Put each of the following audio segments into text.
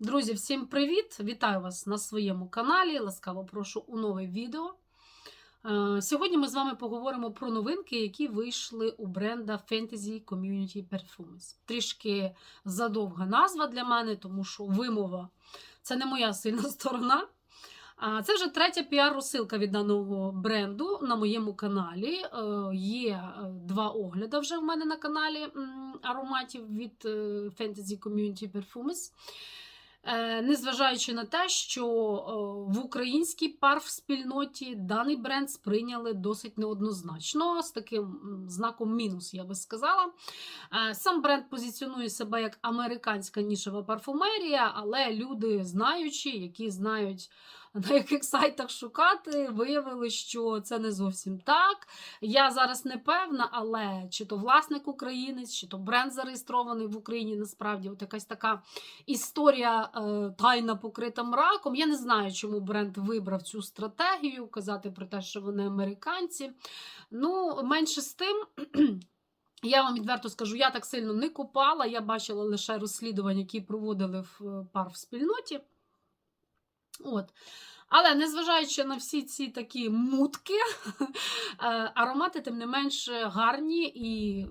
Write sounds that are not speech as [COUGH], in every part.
Друзі, всім привіт! Вітаю вас на своєму каналі. Ласкаво прошу у нове відео. Е, Сьогодні ми з вами поговоримо про новинки, які вийшли у бренда Fantasy Community Perfumes. Трішки задовга назва для мене, тому що вимова це не моя сильна [LAUGHS] сторона. Це вже третя піар-розсилка від даного бренду на моєму каналі. Е, Є е, два огляди вже в мене на каналі ароматів від Fantasy Community Perfumes. Е, Незважаючи на те, що е, в українській парф-спільноті даний бренд сприйняли досить неоднозначно, з таким знаком мінус, я би сказала. Е, Сам бренд позиціонує себе як американська нішева парфумерія, але люди, знаючи, які знають. На яких сайтах шукати, виявили, що це не зовсім так. Я зараз не певна, але чи то власник українець, чи то бренд зареєстрований в Україні, насправді от якась така історія тайна покрита мраком. Я не знаю, чому бренд вибрав цю стратегію, казати про те, що вони американці. Ну, менше з тим. [CLEARS THROAT] Я вам відверто скажу, я так сильно не копала, я бачила лише розслідування, які проводили в е, парф-спільноті. От. Але незважаючи на всі ці такі мутки, [LAUGHS] е, аромати, тим не менш, гарні, і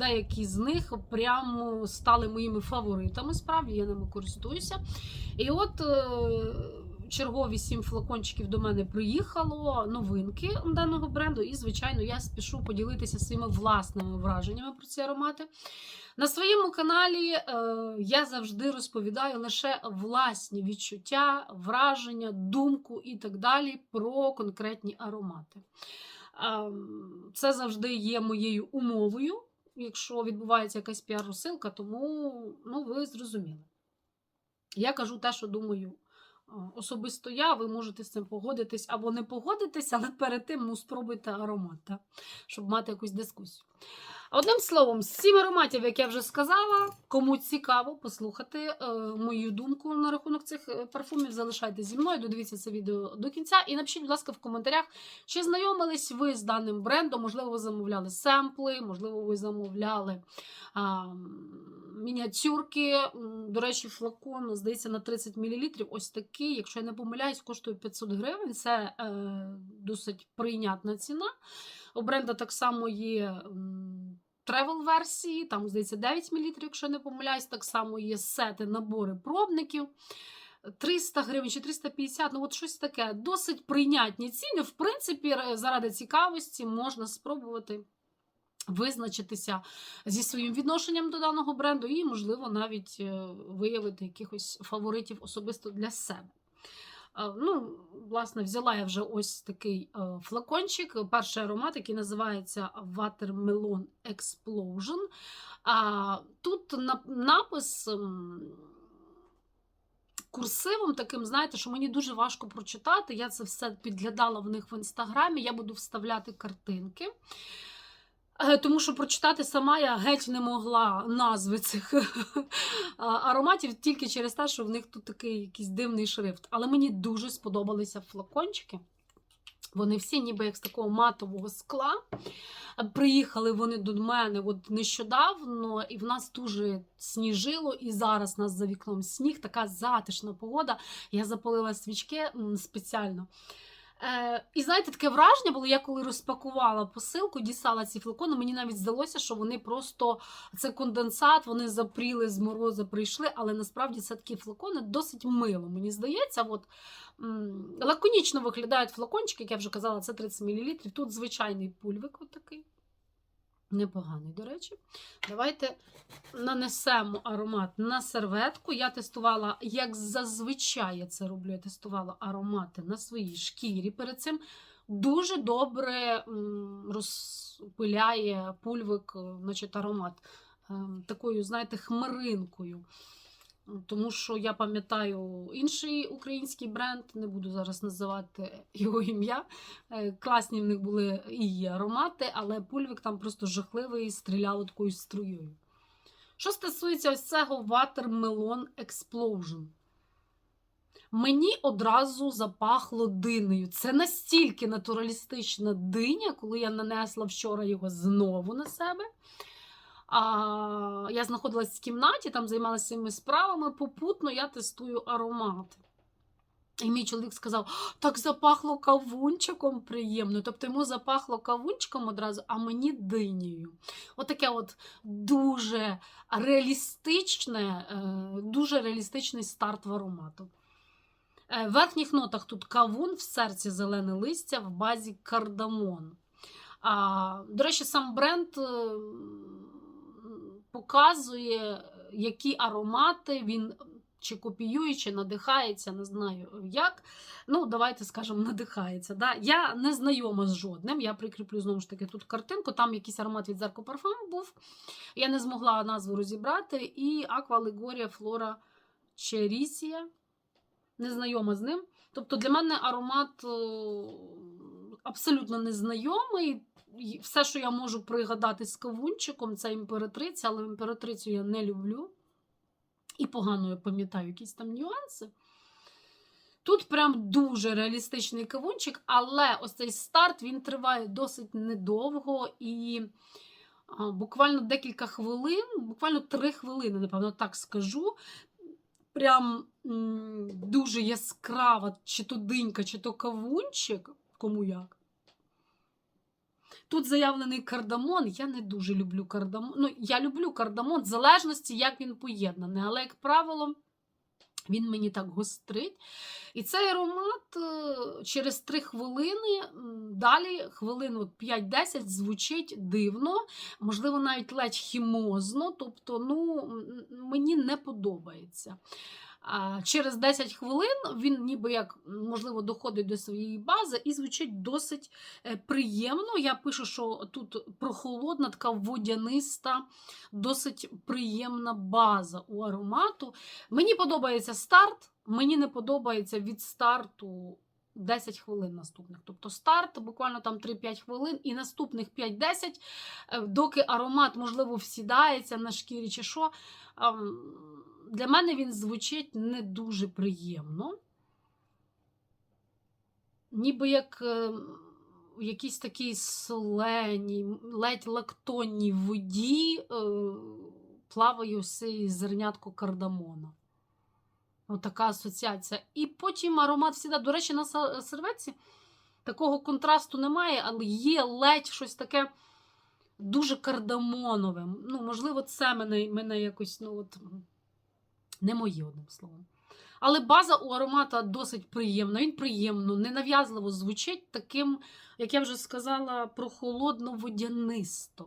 деякі з них прямо стали моїми фаворитами. Справді я ними користуюся. І от е, чергові сім флакончиків до мене приїхало, новинки даного бренду. І, звичайно, я спішу поділитися своїми власними враженнями про ці аромати. На своєму каналі е, я завжди розповідаю лише власні відчуття, враження, думку і так далі про конкретні аромати. Е, це завжди є моєю умовою, якщо відбувається якась піар-розсилка, тому ну, ви зрозуміли. Я кажу те, що думаю. Особисто я, ви можете з цим погодитись або не погодитись, але перед тим ну, спробуйте аромат, так? щоб мати якусь дискусію. Одним словом, з сім ароматів, як я вже сказала, кому цікаво послухати е, мою думку на рахунок цих е, парфумів, залишайте зі мною, додивіться це відео до кінця. І напишіть, будь ласка, в коментарях, чи знайомились ви з даним брендом, можливо, ви замовляли семпли, можливо, ви замовляли а, мініатюрки. До речі, флакон, здається, на 30 мл. Ось такий, якщо я не помиляюсь, коштує 500 гривень. Це е, досить прийнятна ціна. У бренда так само є тревел-версії, там, здається, 9 мл, якщо я не помиляюсь, так само є сети, набори пробників. 300 гривень чи 350, ну от щось таке. Досить прийнятні ціни. В принципі, заради цікавості можна спробувати визначитися зі своїм відношенням до даного бренду і, можливо, навіть е, виявити якихось фаворитів особисто для себе. Е, Ну, власне, взяла я вже ось такий е, флакончик. Перший аромат, який називається Watermelon Explosion. Тут напис курсивом таким, знаєте, що мені дуже важко прочитати. Я це все підглядала в них в інстаграмі. Я буду вставляти картинки. Е, Тому що прочитати сама я геть не могла назви цих [LAUGHS] ароматів тільки через те, що в них тут такий якийсь дивний шрифт. Але мені дуже сподобалися флакончики. Вони всі, ніби як з такого матового скла. Е, Приїхали вони до мене от нещодавно, і в нас дуже сніжило, і зараз у нас за вікном сніг, така затишна погода. Я запалила свічки спеціально. Е, і знаєте, таке враження було, я коли розпакувала посилку, дістала ці флакони, мені навіть здалося, що вони просто це конденсат, вони запріли з мороза, прийшли, але насправді це такі флакони досить мило. Мені здається, от, м, лаконічно виглядають флакончики, як я вже казала, це 30 мл. Тут звичайний пульвик от такий. Непоганий, до речі. Давайте нанесемо аромат на серветку. Я тестувала, як зазвичай я це роблю, я тестувала аромати на своїй шкірі перед цим. Дуже добре розпиляє пульвик, е, значить, аромат ем, такою, знаєте, хмаринкою. Тому що я пам'ятаю інший український бренд, не буду зараз називати його [LAUGHS] ім'я. Е, Класні в них були і аромати, але пульвик там просто жахливий, стріляв такою струєю. Що стосується ось цього Watermelon Explosion, мені одразу запахло динею. Це настільки натуралістична диня, коли я нанесла вчора його знову на себе. А я знаходилась в кімнаті, там займалася цими справами. Попутно я тестую аромати. І мій чоловік сказав: так запахло кавунчиком приємно. Тобто йому запахло кавунчиком одразу, а мені динею. Отаке от дуже реалістичне, е, дуже реалістичний старт в аромату. Е, В верхніх нотах тут кавун, в серці зелене листя, в базі кардамон. А, до речі, сам бренд е, показує, які аромати він чи копіює, чи надихається, не знаю як. Ну, давайте скажемо, надихається. Да? Я не знайома з жодним. Я прикріплю знову ж таки тут картинку. Там якийсь аромат від Зарко Парфам був. Я не змогла назву розібрати. І Аква Легорія Флора Черісія. Не знайома з ним. Тобто для мене аромат е, абсолютно незнайомий. Все, що я можу пригадати з кавунчиком, це імператриця, але імператрицю я не люблю. І погано я пам'ятаю якісь там нюанси. Тут прям дуже реалістичний кавунчик, але ось цей старт він триває досить недовго і буквально декілька хвилин, буквально три хвилини, напевно, так скажу. Прям дуже яскрава, чи то динька, чи то кавунчик, кому як. Тут заявлений кардамон. Я не дуже люблю кардамон. Ну, я люблю кардамон в залежності, як він поєднаний. Але, як правило, він мені так гострить. І цей аромат е, через 3 хвилини, далі хвилин 5-10 звучить дивно, можливо, навіть ледь хімозно. Тобто, ну, мені не подобається. Через 10 хвилин він ніби як можливо доходить до своєї бази і звучить досить е, приємно. Я пишу, що тут прохолодна, така водяниста, досить приємна база у аромату. Мені подобається старт, мені не подобається від старту 10 хвилин наступних. Тобто старт буквально там 3-5 хвилин, і наступних 5-10, е, доки аромат, можливо, всідається на шкірі чи що. Для мене він звучить не дуже приємно. Ніби як е, в якійсь такій соленій, ледь лактонній воді е, плаває ось зернятко кардамона. Отака асоціація. І потім аромат всіда. До речі, на серветці такого контрасту немає, але є ледь щось таке дуже кардамонове. Ну, можливо, це мене, мене якось, ну, от, не моє одним словом. Але база у аромата досить приємна. Він приємно, ненав'язливо звучить таким, як я вже сказала, прохолодно-водянисто.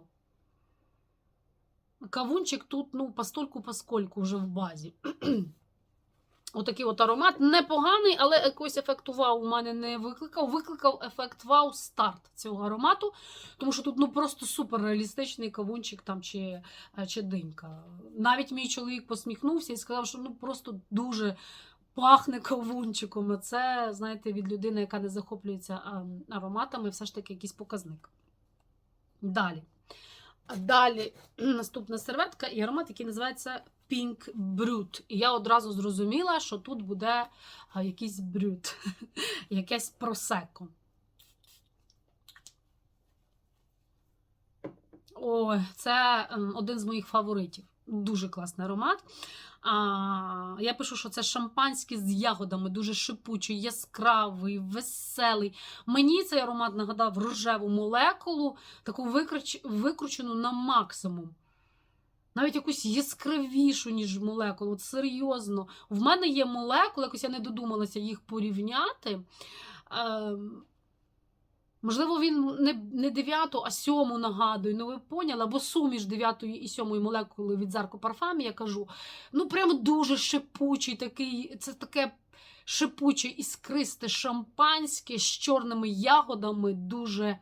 Кавунчик тут, ну, постольку-поскольку вже в базі. Отакий от аромат непоганий, але якийсь ефект вау у мене не викликав. Викликав ефект вау старт цього аромату, тому що тут ну просто супер реалістичний кавунчик там чи, е, чи динька. Навіть мій чоловік посміхнувся і сказав, що ну просто дуже пахне кавунчиком. А це, знаєте, від людини, яка не захоплюється ароматами, все ж таки якийсь показник. Далі. Далі [CLEARS THROAT] наступна серветка і аромат, який називається Pink Brut. І я одразу зрозуміла, що тут буде якийсь брют, [LAUGHS] якесь просеко. Ой, це ем, один з моїх фаворитів. Дуже класний аромат. А, я пишу, що це шампанське з ягодами, дуже шипучий, яскравий, веселий. Мені цей аромат нагадав рожеву молекулу, таку викруч... викручену на максимум. Навіть якусь яскравішу, ніж молекулу. От серйозно. В мене є молекули, якось я не додумалася їх порівняти. Ем, Можливо, він не, не дев'яту, а сьому нагадує. Ну, ви поняли, або суміш дев'ятої і сьомої молекули від Зарко Парфамі, я кажу. Ну, прям дуже шипучий такий. Це таке шипуче іскристе шампанське з чорними ягодами, дуже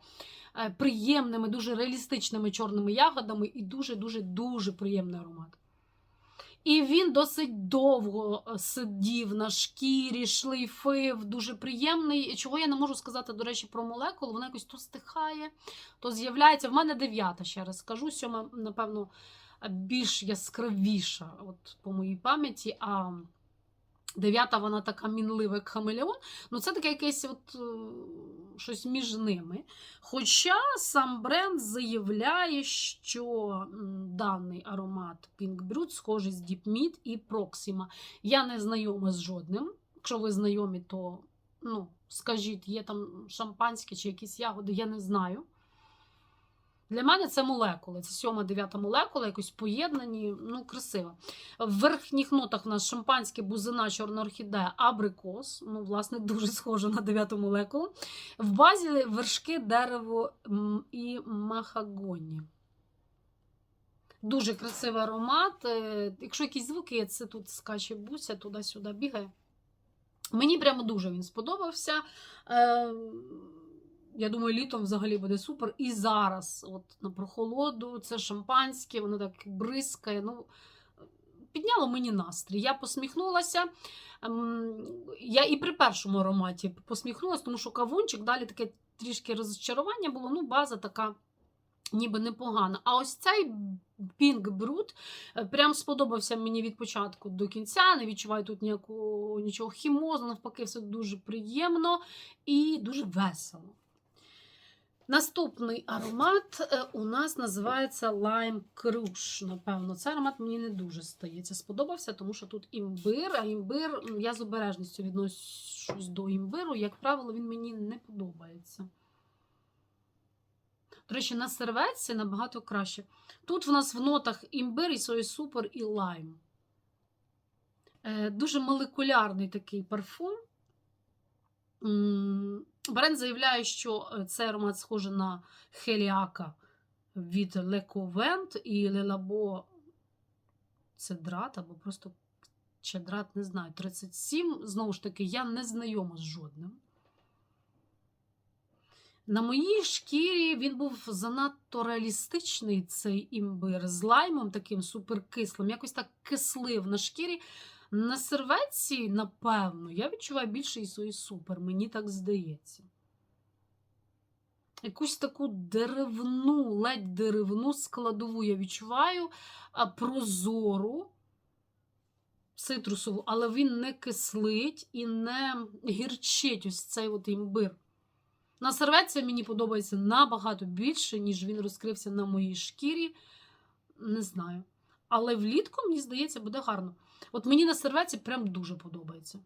приємними, дуже реалістичними чорними ягодами, і дуже-дуже дуже приємний аромат. І він досить довго е, сидів на шкірі, шлейфив, дуже приємний. Чого я не можу сказати, до речі, про молекулу. Вона якось то стихає, то з'являється. В мене дев'ята, ще раз скажу. Сьома, напевно, більш яскравіша, от по моїй пам'яті. А дев'ята, вона така мінлива, як хамелеон. Ну, це таке якесь от. Щось між ними. Хоча сам бренд заявляє, що даний аромат Pink Brut схожий з Deep Meat і Proxima. Я не знайома з жодним. Якщо ви знайомі, то ну, скажіть, є там шампанське чи якісь ягоди, я не знаю. Для мене це молекули. Це сьома, дев'ята молекула, якось поєднані, ну, красиво. В верхніх нотах у нас шампанське, бузина, чорна орхідея, абрикос. Ну, власне, дуже схоже на дев'яту молекулу. В базі вершки, дерево і махагоні. Дуже красивий аромат. Е, Якщо якісь звуки, це тут скаче буся, туди-сюди бігає. Мені прямо дуже він сподобався. Я думаю, літом взагалі буде супер. І зараз, от на прохолоду, це шампанське, воно так бризкає. Ну, підняло мені настрій. Я посміхнулася. Ем, Я і при першому ароматі посміхнулася, тому що кавунчик далі таке трішки розчарування було. Ну, база така. Ніби непогана. А ось цей Pink Brut е, прям сподобався мені від початку до кінця. Не відчуваю тут ніякого нічого хімозу, навпаки, все дуже приємно і дуже весело. Наступний аромат е, у нас називається Lime Crush. Напевно, цей аромат мені не дуже стається. Сподобався, тому що тут імбир, а імбир, я з обережністю відношусь до імбиру. Як правило, він мені не подобається. До речі, на серветці набагато краще. Тут в нас в нотах імбир, і сой супер і лайм. Е, Дуже молекулярний такий парфум. Бренд заявляє, що е, цей аромат схожий на Хеліака від Covent і Лелабо Цедрат або просто Чедрат, не знаю, 37. Знову ж таки, я не знайома з жодним. На моїй шкірі він був занадто реалістичний, цей імбир, з лаймом таким суперкислим, якось так кислив на шкірі. На серветці, напевно, я відчуваю більше ісої супер, мені так здається. Якусь таку деревну, ледь деревну складову я відчуваю, прозору, цитрусову, але він не кислить і не гірчить ось цей от імбир. На серветці мені подобається набагато більше, ніж він розкрився на моїй шкірі. Не знаю. Але влітку, мені здається, буде гарно. От мені на серветці прям дуже подобається.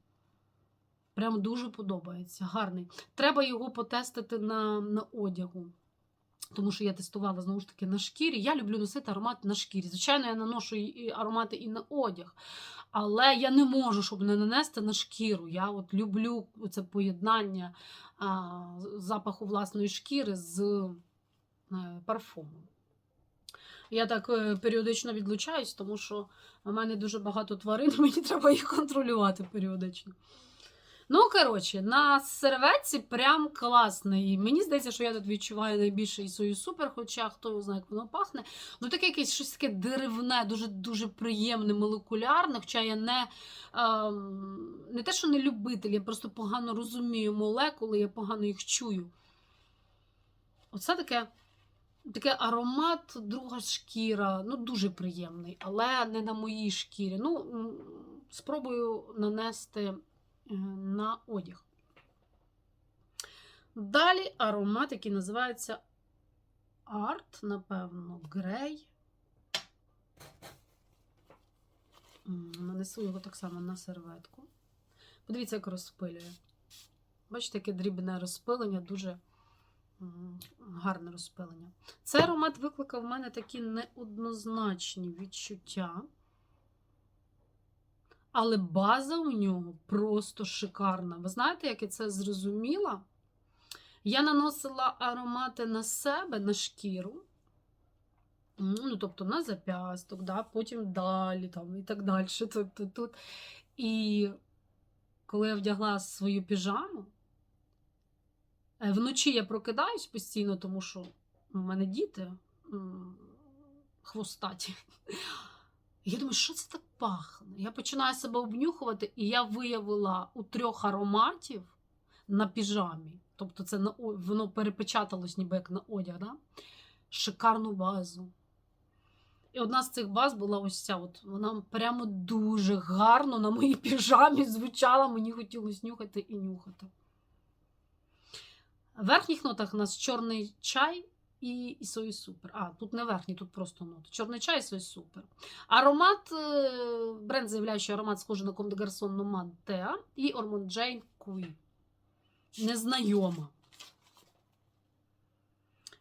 Прям дуже подобається. Гарний. Треба його потестити на, на одягу. Тому що я тестувала знову ж таки на шкірі. Я люблю носити аромат на шкірі. Звичайно, я наношу і аромати і на одяг. Але я не можу, щоб не нанести на шкіру. Я от люблю це поєднання а, запаху власної шкіри з е, парфумом. Я так е, періодично відлучаюсь, тому що в мене дуже багато тварин, мені [LAUGHS] треба їх контролювати періодично. Ну, коротше, на серветці прям класний. Мені здається, що я тут відчуваю найбільше і свою супер, хоча хто його знає, як воно пахне. Ну, таке якесь щось таке деревне, дуже дуже приємне, молекулярне. Хоча я не, ем, не те, що не любитель, я просто погано розумію молекули, я погано їх чую. Оце таке. Таке аромат, друга шкіра, ну дуже приємний, але не на моїй шкірі. Ну, спробую нанести е, на одяг. Далі аромат, який називається Арт, напевно, Грей. Нанесу його так само на серветку. Подивіться, як розпилює. Бачите, яке дрібне розпилення, дуже гарне розпилення. Цей аромат викликав в мене такі неоднозначні відчуття. Але база у нього просто шикарна. Ви знаєте, як я це зрозуміла? Я наносила аромати на себе, на шкіру. Ну, тобто на зап'ясток, да, потім далі там, і так далі. Тобто, тут. І коли я вдягла свою піжаму, вночі я прокидаюсь постійно, тому що у мене діти хвостаті. [LAUGHS] Я думаю, що це так пахне? Я починаю себе обнюхувати, і я виявила у трьох ароматів на піжамі. Тобто це на, воно перепечаталось ніби як на одяг, да? шикарну базу. І одна з цих баз була ось ця. От, вона прямо дуже гарно на моїй [LAUGHS] піжамі звучала, мені хотілося нюхати і нюхати. В верхніх нотах у нас чорний чай і, і сої супер. А, тут не верхні, тут просто ноти. Чорний чай і сої супер. Аромат, е, бренд заявляє, що аромат схожий на des Garçons Nomad Tea і Ormond Jane Kui. Незнайома.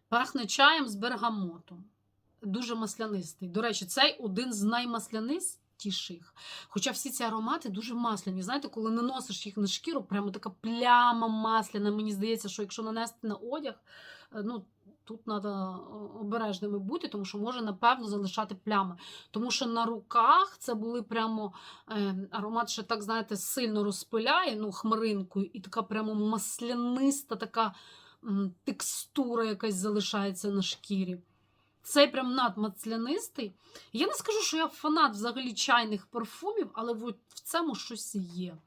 Пахне чаєм з бергамотом. Дуже маслянистий. До речі, цей один з наймаслянистіших. Хоча всі ці аромати дуже масляні. Знаєте, коли наносиш їх на шкіру, прямо така пляма масляна. Мені здається, що якщо нанести на одяг, е, ну. Тут треба обережними бути, тому що може, напевно, залишати плями. Тому що на руках це були прямо е, аромат, ще так, знаєте, сильно розпиляє, ну, хмаринкою, і така прямо масляниста така текстура якась залишається на шкірі. Цей прям надмаслянистий. Я не скажу, що я фанат взагалі чайних парфумів, але в цьому щось є.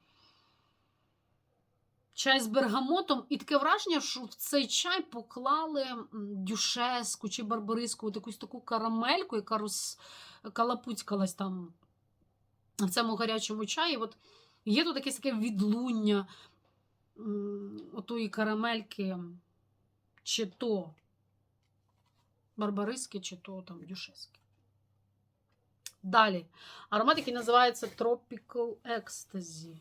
Чай з бергамотом, і таке враження, що в цей чай поклали дюшеску чи барбариску, якусь таку карамельку, яка розкалапуцькалась там в цьому гарячому чаї. От є тут якесь таке відлуння отої карамельки, чи то барбариски, чи то там дюшески. Далі. Аромат, який називається Tropical Ecstasy.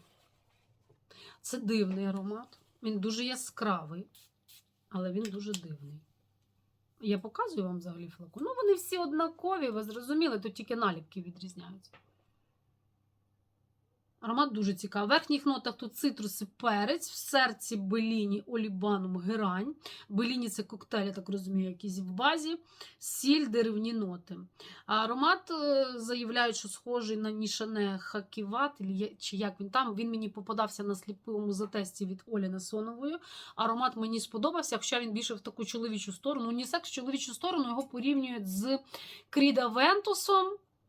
Це дивний аромат. Він дуже яскравий, але він дуже дивний. Я показую вам взагалі флакон. Ну, вони всі однакові, ви зрозуміли, тут тільки наліпки відрізняються. Аромат дуже цікавий. В верхніх нотах тут цитруси, перець, в серці беліні, олібанум, герань. Беліні це коктейль, я так розумію, якийсь в базі, сіль, деревні ноти. А аромат е, заявляють, що схожий на Нішане Хаківат, чи як він там. Він мені попадався на сліпому затесті від Олі Насонової. Аромат мені сподобався, хоча він більше в таку чоловічу сторону. Унісекс в чоловічу сторону його порівнюють з Кріда Вентусом.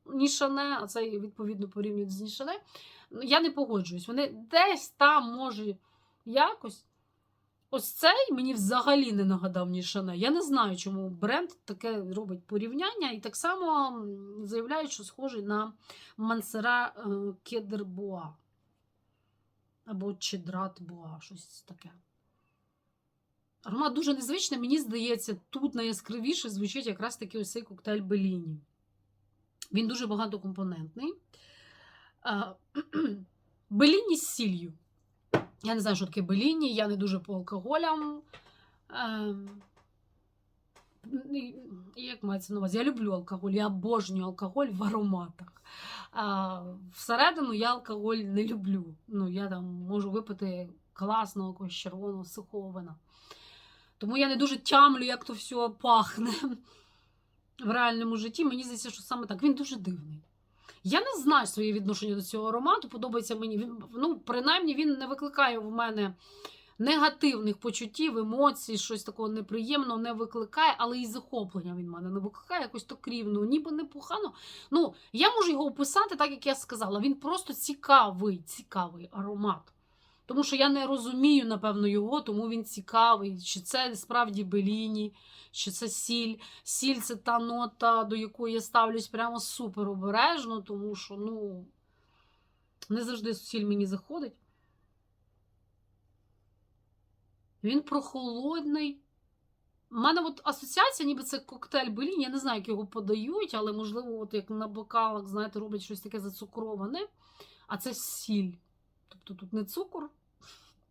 Нішане, а це відповідно порівнюють з Нішане. Ну, Я не погоджуюсь. Вони десь там, може, якось. Ось цей мені взагалі не нагадав Нішане. Я не знаю, чому бренд таке робить порівняння. І так само заявляють, що схожий на Мансера е, Кедербоа. Або Чедрат Боа, щось таке. Аромат дуже незвичний, мені здається, тут найяскравіше звучить якраз таки ось цей коктейль Беліні. Він дуже багатокомпонентний. [CLEARS THROAT] Беліні з сіллю. Я не знаю, що таке беліні, я не дуже по алкоголям. Як мається на увазі? Я люблю алкоголь, я обожнюю алкоголь в ароматах. А всередину я алкоголь не люблю. Ну, я там можу випити класного якогось червоного сухого вина. Тому я не дуже тямлю, як то все пахне в реальному житті. Мені здається, що саме так. Він дуже дивний. Я не знаю своє відношення до цього аромату. Подобається мені. Він, ну, принаймні, він не викликає в мене негативних почуттів, емоцій, щось такого неприємного не викликає, але і захоплення він мене не викликає якось так рівно, ніби непогано. Ну, я можу його описати так, як я сказала. Він просто цікавий, цікавий аромат. Тому що я не розумію, напевно, його, тому він цікавий. Чи це справді беліні, чи це сіль. Сіль це та нота, до якої я ставлюсь прямо супер обережно, тому що, ну, не завжди сіль мені заходить. Він прохолодний. У мене от асоціація, ніби це коктейль Беліні. Я не знаю, як його подають, але, можливо, от як на бокалах, знаєте, роблять щось таке зацукроване. А це сіль. Тобто тут не цукор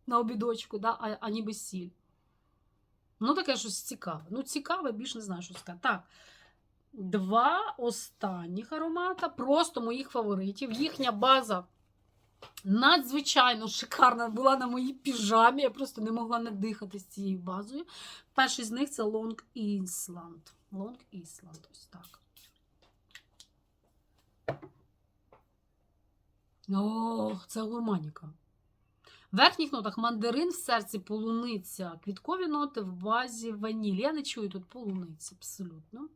на обідочку, да, а, а ніби сіль. Ну, таке щось цікаве. Ну, цікаве, більш не знаю, що сказати. Так. Два останніх аромата, просто моїх фаворитів. Їхня база надзвичайно шикарна була на моїй піжамі. Я просто не могла надихати з цією базою. Перший з них це Long Island. Long Island, ось так. Ох, це гурманіка. В верхніх нотах мандарин, в серці полуниця, квіткові ноти в базі ваніль. Я не чую тут полуниці абсолютно.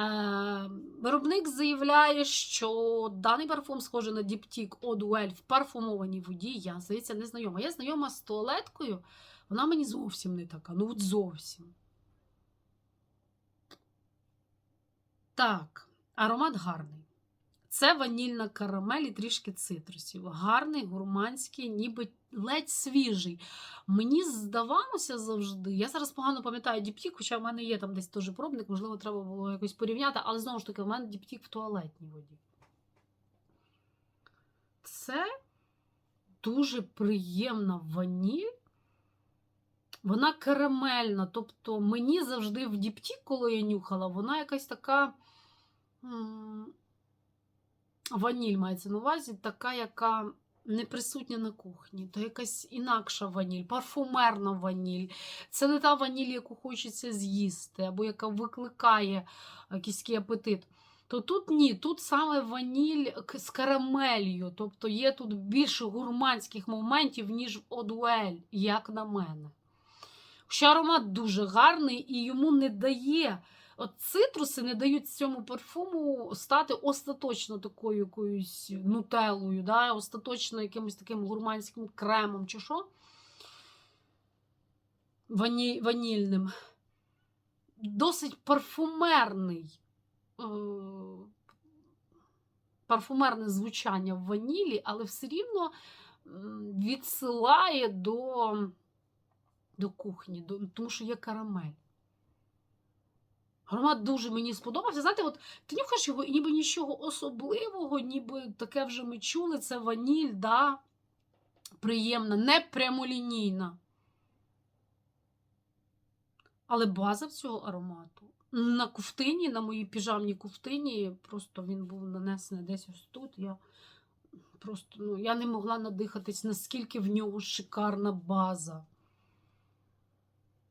Е, виробник заявляє, що даний парфум схожий на Діптік Duel в парфумованій воді. Я, здається, не знайома. Я знайома з туалеткою, вона мені зовсім не така. Ну, от зовсім. Так, аромат гарний. Це ванільна карамель і трішки цитрусів. Гарний, гурманський, ніби ледь свіжий. Мені здавалося завжди. Я зараз погано пам'ятаю діптік, хоча в мене є там десь теж пробник, можливо, треба було якось порівняти, але знову ж таки, в мене діптік в туалетній воді. Це дуже приємна ваніль. Вона карамельна. Тобто мені завжди в діптік, коли я нюхала, вона якась така. Ваніль мається на увазі, така, яка не присутня на кухні. То якась інакша ваніль, парфумерна ваніль. Це не та ваніль, яку хочеться з'їсти, або яка викликає якийсь апетит. То тут ні, тут саме ваніль з карамелью. Тобто є тут більше гурманських моментів, ніж в Одуель, як на мене. Хоча аромат дуже гарний і йому не дає. От цитруси не дають цьому парфуму стати остаточно такою якоюсь нутеллою, да? остаточно якимось таким гурманським кремом чи що. Вані... Ванільним. Досить парфумерний. е, Парфумерне звучання в ванілі, але все рівно відсилає до, до кухні, до, тому що є карамель. Аромат дуже мені сподобався. Знаєте, от ти нюхаєш його, і ніби нічого особливого, ніби таке вже ми чули, це ваніль, да, приємна, не прямолінійна. Але база цього аромату. На ковтині, на моїй піжамній ковтині, просто він був нанесений десь ось тут. Я просто ну, я не могла надихатись, наскільки в нього шикарна база.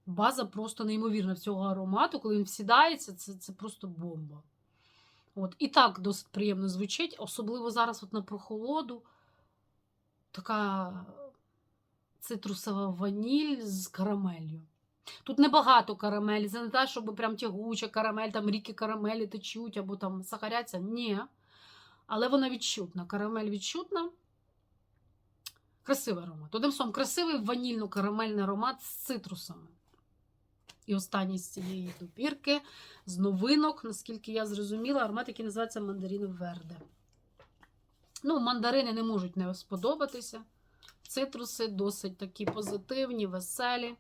База просто неймовірна в цього аромату. Коли він всідається, це, це просто бомба. От. І так досить приємно звучить, особливо зараз от на прохолоду. Така цитрусова ваніль з карамелью. Тут небагато карамелі, це не те, щоб прям тягуча карамель, там ріки карамелі течуть або там сахаряться. Ні. Але вона відчутна. Карамель відчутна. Красивий аромат. Одним словом, красивий ванільно-карамельний аромат з цитрусами. І останній з цієї добірки з новинок, наскільки я зрозуміла, аромат, який називається мандарин Верде. Ну, мандарини не можуть не сподобатися. Цитруси досить такі позитивні, веселі.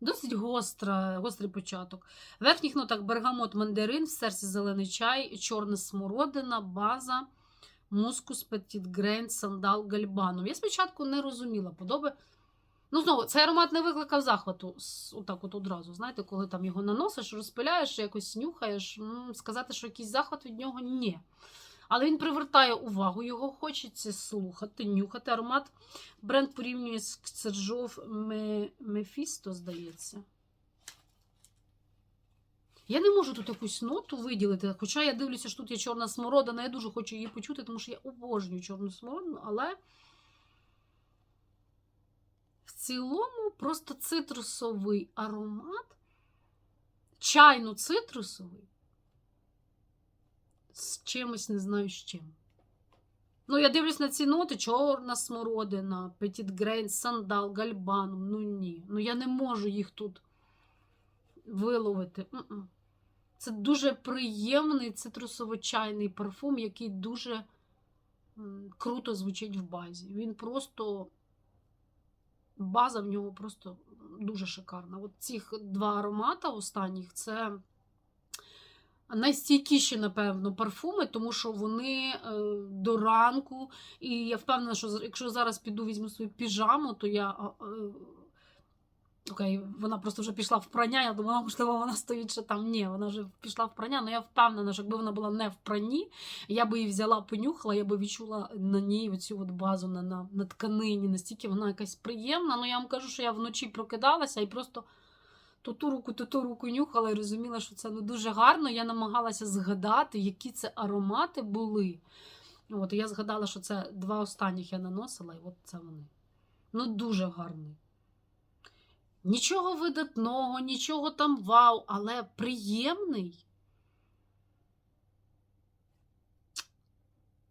Досить гостра, гострий початок. В верхніх нотах бергамот мандарин, в серці зелений чай, чорна смородина, база, мускус, петіт грейн, сандал, гальбанум. Я спочатку не розуміла подоби. Ну, знову, цей аромат не викликав захвату отак от одразу. Знаєте, коли там його наносиш, розпиляєш, якось нюхаєш, сказати, що якийсь захват від нього ні. Але він привертає увагу, його хочеться слухати, нюхати. Аромат бренд порівнює з Ксержов Ме- Мефісто, здається. Я не можу тут якусь ноту виділити, хоча я дивлюся, що тут є чорна смородина, я дуже хочу її почути, тому що я обожнюю чорну смородину, але цілому просто цитрусовий аромат, чайно-цитрусовий, з чимось не знаю з чим. Ну, я дивлюсь на ці ноти: чорна смородина, Petit Grain, сандал, гальбанум. Ну ні. Ну я не можу їх тут виловити. Це дуже приємний цитрусово-чайний парфум, який дуже круто звучить в базі. Він просто. База в нього просто дуже шикарна. От цих два аромата останніх це найстійкіші, напевно, парфуми, тому що вони е, до ранку. І я впевнена, що якщо зараз піду візьму свою піжаму, то я. Окей, вона просто вже пішла в прання. Я думала, можливо, вона стоїть ще там. Ні, вона вже пішла в прання. але я впевнена, що якби вона була не в пранні, я би її взяла, понюхала, я би відчула на ній оцю от базу на, на, на тканині. Настільки вона якась приємна. Ну я вам кажу, що я вночі прокидалася і просто то ту руку, то ту руку нюхала і розуміла, що це ну, дуже гарно. Я намагалася згадати, які це аромати були. От, я згадала, що це два останніх я наносила, і от це вони. Ну, дуже гарний. Нічого видатного, нічого там вау, але приємний.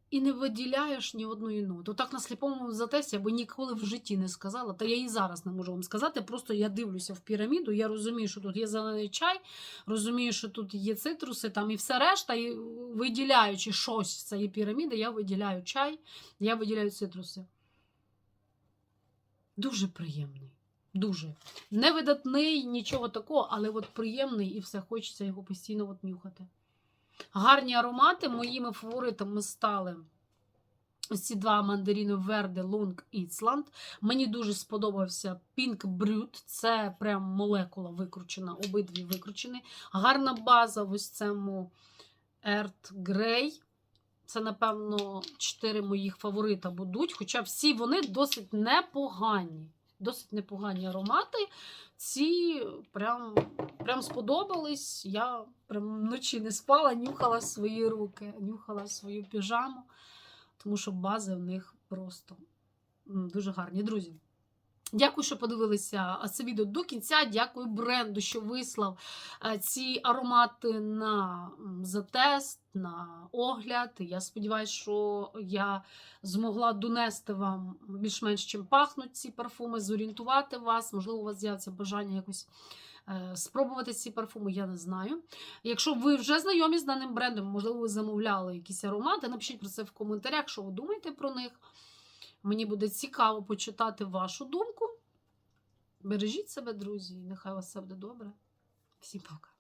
і не виділяєш ні одної ноти. Отак на сліпому затесті я би ніколи в житті не сказала, та я і зараз не можу вам сказати. Просто я дивлюся в піраміду, я розумію, що тут є зелений чай, розумію, що тут є цитруси, там і все решта, і виділяючи щось з цієї піраміди, я виділяю чай, я виділяю цитруси. Дуже приємний. Дуже. Невидатний, нічого такого, але от приємний і все хочеться його постійно от нюхати. Гарні аромати моїми фаворитами стали ці два мандаріни Верде, Лонг і Ісланд. Мені дуже сподобався Pink Brut. Це прям молекула викручена, обидві викручені. Гарна база в ось цьому Earth Grey. Це, напевно, чотири моїх фаворита будуть. Хоча всі вони досить непогані. Досить непогані аромати. Ці прям, прям сподобались. Я прям вночі не спала, нюхала свої руки, нюхала свою піжаму, тому що бази в них просто дуже гарні. Друзі. Дякую, що подивилися це відео до кінця. Дякую бренду, що вислав ці аромати на затест, на огляд. Я сподіваюся, що я змогла донести вам більш-менш чим пахнуть ці парфуми, зорієнтувати вас. Можливо, у вас з'явиться бажання якось е, спробувати ці парфуми, я не знаю. Якщо ви вже знайомі з даним брендом, можливо, ви замовляли якісь аромати, напишіть про це в коментарях, що ви думаєте про них. Мені буде цікаво почитати вашу думку. Бережіть себе, друзі, і нехай у вас все буде добре. Всім пока.